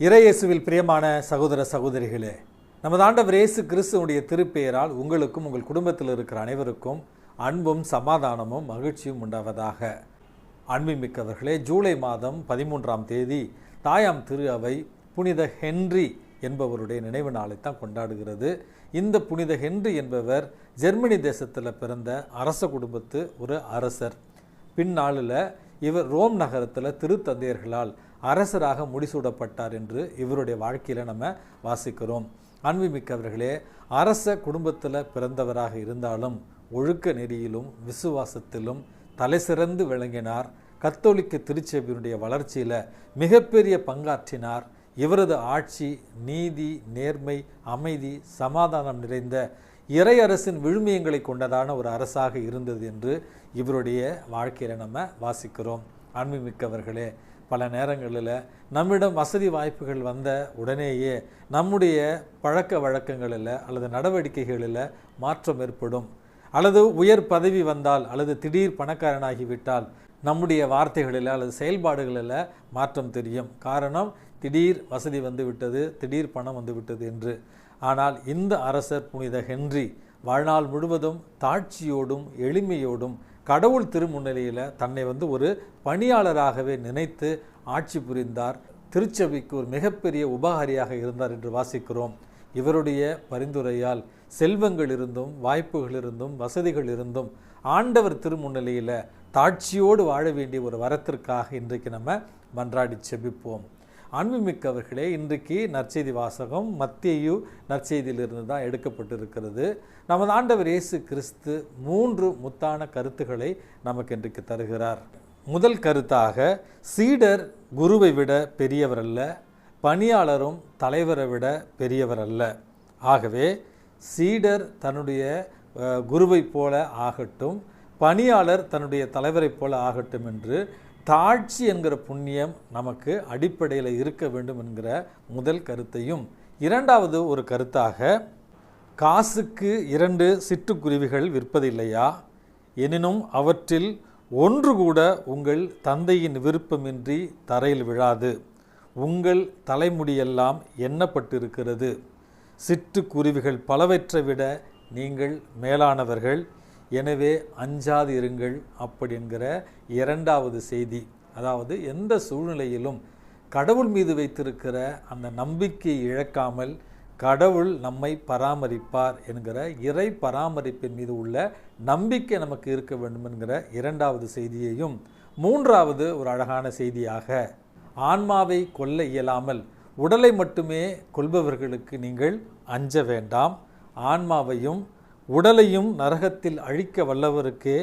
இறையேசுவில் பிரியமான சகோதர சகோதரிகளே நமது ஆண்டவர் இயேசு கிறிஸ்துவனுடைய திருப்பெயரால் உங்களுக்கும் உங்கள் குடும்பத்தில் இருக்கிற அனைவருக்கும் அன்பும் சமாதானமும் மகிழ்ச்சியும் உண்டாவதாக. அன்புமிக்கவர்களே ஜூலை மாதம் பதிமூன்றாம் தேதி தாயாம் திரு அவை புனித ஹென்றி என்பவருடைய நினைவு நாளை தான் கொண்டாடுகிறது. இந்த புனித ஹென்றி என்பவர் ஜெர்மனி தேசத்தில் பிறந்த அரச குடும்பத்து ஒரு அரசர். பின்னாளில் இவர் ரோம் நகரத்தில் திருத்தந்தையர்களால் அரசராக முடிசூடப்பட்டார் என்று இவருடைய வாழ்க்கையில் நம்ம வாசிக்கிறோம். அன்புமிக்கவர்களே அரச குடும்பத்தில் பிறந்தவராக இருந்தாலும் ஒழுக்க நெறியிலும் விசுவாசத்திலும் தலைசிறந்து விளங்கினார். கத்தோலிக்க திருச்சபையினுடைய வளர்ச்சியில் மிகப்பெரிய பங்காற்றினார். இவரது ஆட்சி நீதி நேர்மை அமைதி சமாதானம் நிறைந்த இறையரசின் விழுமியங்களை கொண்டதான ஒரு அரசாக இருந்தது என்று இவருடைய வாழ்க்கையில் நம்ம வாசிக்கிறோம். அன்புமிக்கவர்களே பல நேரங்களில் நம்மிடம் வசதி வாய்ப்புகள் வந்த உடனேயே நம்முடைய பழக்க வழக்கங்களில் அல்லது நடவடிக்கைகளில் மாற்றம் ஏற்படும். அல்லது உயர் பதவி வந்தால் அல்லது திடீர் பணக்காரனாகிவிட்டால் நம்முடைய வார்த்தைகளில் அல்லது செயல்பாடுகளில் மாற்றம் தெரியும். காரணம் திடீர் வசதி வந்து விட்டது திடீர் பணம் வந்து விட்டது என்று. ஆனால் இந்த அரசர் புனித ஹென்றி வாழ்நாள் முழுவதும் தாட்சியோடும் எளிமையோடும் கடவுள் திருமுன்னிலையில் தன்னை வந்து ஒரு பணியாளராகவே நினைத்து ஆட்சி புரிந்தார். திருச்சபைக்கு ஒரு மிகப்பெரிய உபகாரியாக இருந்தார் என்று வாசிக்கிறோம். இவருடைய பரிந்துரையால் செல்வங்கள் இருந்தும் வாய்ப்புகள் இருந்தும் வசதிகள் இருந்தும் ஆண்டவர் திருமுன்னிலையில் தாட்சியோடு வாழ வேண்டிய ஒரு வரத்திற்காக இன்றைக்கு நம்ம மன்றாடி செபிப்போம். அன்புமிக்கவர்களே இன்றைக்கு நற்செய்தி வாசகம் மத்தியு நற்செய்தியிலிருந்து தான் எடுக்கப்பட்டிருக்கிறது. நமது ஆண்டவர் இயேசு கிறிஸ்து மூன்று முத்தான கருத்துக்களை நமக்கு இன்றைக்கு தருகிறார். முதல் கருத்தாக சீடர் குருவை விட பெரியவர் அல்ல பணியாளரும் தலைவரை விட பெரியவர் அல்ல ஆகவே சீடர் தன்னுடைய குருவைப் போல ஆகட்டும் பணியாளர் தன்னுடைய தலைவரைப் போல ஆகட்டும் என்று தாட்சி என்கிற புண்ணியம் நமக்கு அடிப்படையில் இருக்க வேண்டும் என்கிற முதல் கருத்தையும் இரண்டாவது ஒரு கருத்தாக காசுக்கு இரண்டு சிட்டுக்குருவிகள் விற்பதில்லையா? எனினும் அவற்றில் ஒன்று கூட உங்கள் தந்தையின் விருப்பமின்றி தரையில் விழாது. உங்கள் தலைமுடியெல்லாம் எண்ணப்பட்டிருக்கிறது. சிட்டுக்குருவிகள் பலவற்றை விட நீங்கள் மேலானவர்கள். எனவே அஞ்சாது இருங்கள் அப்படி என்கிற இரண்டாவது செய்தி. அதாவது எந்த சூழ்நிலையிலும் கடவுள் மீது வைத்திருக்கிற அந்த நம்பிக்கையை இழக்காமல் கடவுள் நம்மை பராமரிப்பார் என்கிற இறை பராமரிப்பின் மீது உள்ள நம்பிக்கை நமக்கு இருக்க வேண்டும் என்கிற இரண்டாவது செய்தியையும் மூன்றாவது ஒரு அழகான செய்தியாக ஆன்மாவை கொல்ல இயலாமல் உடலை மட்டுமே கொல்பவர்களுக்கு நீங்கள் அஞ்ச வேண்டாம். ஆன்மாவையும் உடலையும் நரகத்தில் அழிக்க வல்லவருக்கே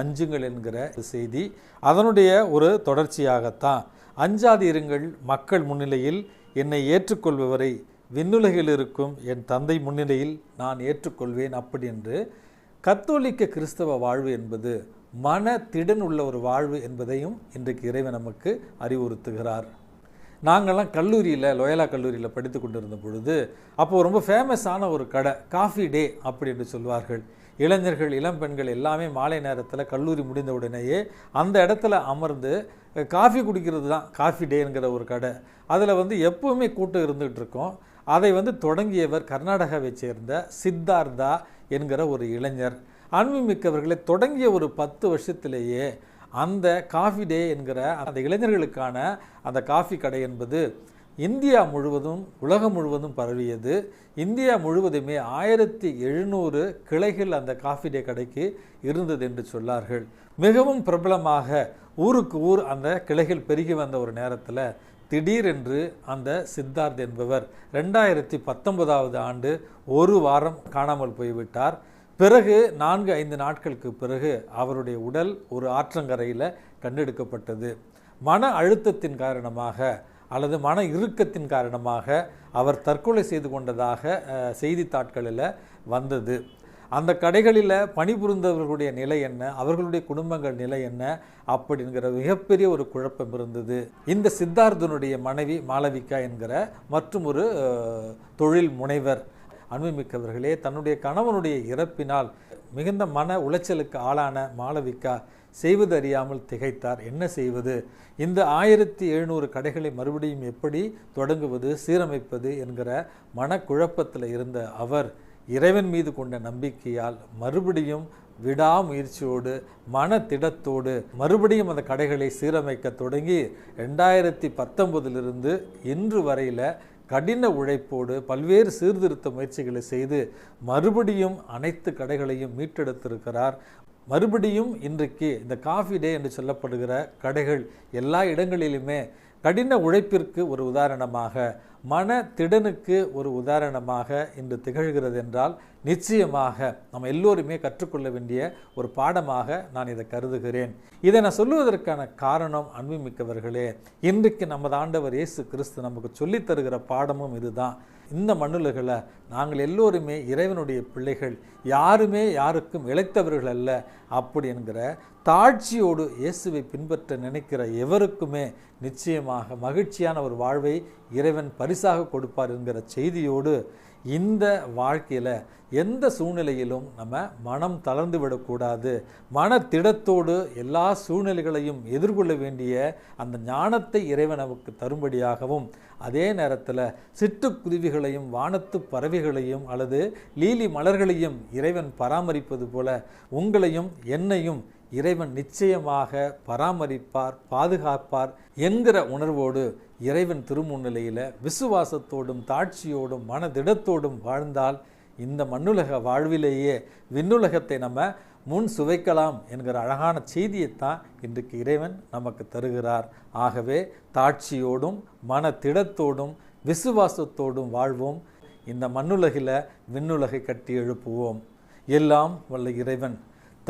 அஞ்சுங்கள் என்கிற செய்தி அதனுடைய ஒரு தொடர்ச்சியாகத்தான். அஞ்சாதிருங்கள் மக்கள் முன்னிலையில் என்னை ஏற்றுக்கொள்பவரை விண்ணுலகில் இருக்கும் என் தந்தை முன்னிலையில் நான் ஏற்றுக்கொள்வேன் அப்படி என்று கத்தோலிக்க கிறிஸ்தவ வாழ்வு என்பது மன திடன் உள்ள ஒரு வாழ்வு என்பதையும் இன்றைக்கு இறைவன் நமக்கு அறிவுறுத்துகிறார். நாங்கள்லாம் கல்லூரியில் லோயலா கல்லூரியில் படித்து கொண்டிருந்த பொழுது அப்போது ரொம்ப ஃபேமஸான ஒரு கடை காஃபி டே அப்படி என்று சொல்வார்கள். இளைஞர்கள் இளம் பெண்கள் எல்லாமே மாலை நேரத்தில் கல்லூரி முடிந்த உடனேயே அந்த இடத்துல அமர்ந்து காஃபி குடிக்கிறது தான் காஃபி டேங்கிற ஒரு கடை. அதில் வந்து எப்போவுமே கூட்டம் இருந்துகிட்டு இருக்கோம். அதை வந்து தொடங்கியவர் கர்நாடகாவை சேர்ந்த சித்தார்த்தா என்கிற ஒரு இளைஞர். அன்புமிக்கவர்களை தொடங்கிய ஒரு பத்து வருஷத்திலேயே அந்த காஃபி டே என்கிற அந்த இளைஞர்களுக்கான அந்த காஃபி கடை என்பது இந்தியா முழுவதும் உலகம் முழுவதும் பரவியது. இந்தியா முழுவதுமே ஆயிரத்தி எழுநூறு கிளைகள் அந்த காஃபி டே கடைக்கு இருந்தது என்று சொன்னார்கள். மிகவும் பிரபலமாக ஊருக்கு ஊர் அந்த கிளைகள் பெருகி வந்த ஒரு நேரத்தில் திடீரென்று அந்த சித்தார்த் என்பவர் ரெண்டாயிரத்தி பத்தொன்பதாவது ஆண்டு ஒரு வாரம் காணாமல் போய்விட்டார். பிறகு நான்கு ஐந்து நாட்களுக்கு பிறகு அவருடைய உடல் ஒரு ஆற்றங்கரையில் கண்டெடுக்கப்பட்டது. மன அழுத்தத்தின் காரணமாக அல்லது மன இறுக்கத்தின் காரணமாக அவர் தற்கொலை செய்து கொண்டதாக செய்தித்தாட்களில் வந்தது. அந்த கடைகளில் பணிபுரிந்தவர்களுடைய நிலை என்ன அவர்களுடைய குடும்பங்கள் நிலை என்ன அப்படிங்கிற மிகப்பெரிய ஒரு குழப்பம் இருந்தது. இந்த சித்தார்த்தனுடைய மனைவி மாளவிகா என்கிற மற்றும் ஒரு தொழில் முனைவர் அன்புமிக்கவர்களே தன்னுடைய கணவனுடைய இறப்பினால் மிகுந்த மன உளைச்சலுக்கு ஆளான மாளவிகா செய்வது அறியாமல் திகைத்தார். என்ன செய்வது? இந்த ஆயிரத்தி எழுநூறு கடைகளை மறுபடியும் எப்படி தொடங்குவது சீரமைப்பது என்கிற மனக்குழப்பத்தில் இருந்த அவர் இறைவன் மீது கொண்ட நம்பிக்கையால் மறுபடியும் விடாமுயற்சியோடு மன திடத்தோடு மறுபடியும் அந்த கடைகளை சீரமைக்க தொடங்கி ரெண்டாயிரத்தி பத்தொன்பதிலிருந்து இன்று வரையில் கடின உழைப்போடு பல்வேறு சீர்திருத்த முயற்சிகளை செய்து மறுபடியும் அனைத்து கடைகளையும் மீட்டெடுத்திருக்கிறார். மறுபடியும் இன்றைக்கு இந்த காஃபி டே என்று சொல்லப்படுகிற கடைகள் எல்லா இடங்களிலுமே கடின உழைப்பிற்கு ஒரு உதாரணமாக மன திடனுக்கு ஒரு உதாரணமாக இன்று திகழ்கிறது என்றால் நிச்சயமாக நம்ம எல்லோருமே கற்றுக்கொள்ள வேண்டிய ஒரு பாடமாக நான் இதை கருதுகிறேன். இதை நான் சொல்லுவதற்கான காரணம் அன்புமிக்கவர்களே இன்றைக்கு நமது ஆண்டவர் இயேசு கிறிஸ்து நமக்கு சொல்லித் தருகிற பாடமும் இதுதான். இந்த மண்ணுலகளை நாங்கள் எல்லோருமே இறைவனுடைய பிள்ளைகள் யாருமே யாருக்கும் இழைத்தவர்கள் அல்ல. அப்படி என்கிற தாழ்ச்சியோடு இயேசுவை பின்பற்ற நினைக்கிற எவருக்குமே நிச்சயமாக மகிழ்ச்சியான ஒரு வாழ்வை இறைவன் பரிசாக கொடுப்பார் என்கிற செய்தியோடு இந்த வாழ்க்கையில் எந்த சூழ்நிலையிலும் நம்ம மனம் தளர்ந்து விடக்கூடாது. மனத்திடத்தோடு எல்லா சூழ்நிலைகளையும் எதிர்கொள்ள வேண்டிய அந்த ஞானத்தை இறைவன் நமக்கு தரும்படியாகவும் அதே நேரத்தில் சிட்டுக்குருவிகளையும் வானத்து பறவைகளையும் அல்லது லீலி மலர்களையும் இறைவன் பராமரிப்பது போல உங்களையும் என்னையும் இறைவன் நிச்சயமாக பராமரிப்பார் பாதுகாப்பார் என்கிற உணர்வோடு இறைவன் திருமுன்னிலையில் விசுவாசத்தோடும் தாட்சியோடும் மனதிடத்தோடும் வாழ்ந்தால் இந்த மண்ணுலக வாழ்விலேயே விண்ணுலகத்தை நம்ம முன் சுவைக்கலாம் என்கிற அழகான செய்தியைத்தான் இன்றைக்கு இறைவன் நமக்கு தருகிறார். ஆகவே தாட்சியோடும் மனத்திடத்தோடும் விசுவாசத்தோடும் வாழ்வோம். இந்த மண்ணுலகில் விண்ணுலகை கட்டி எழுப்புவோம். எல்லாம் வல்ல இறைவன்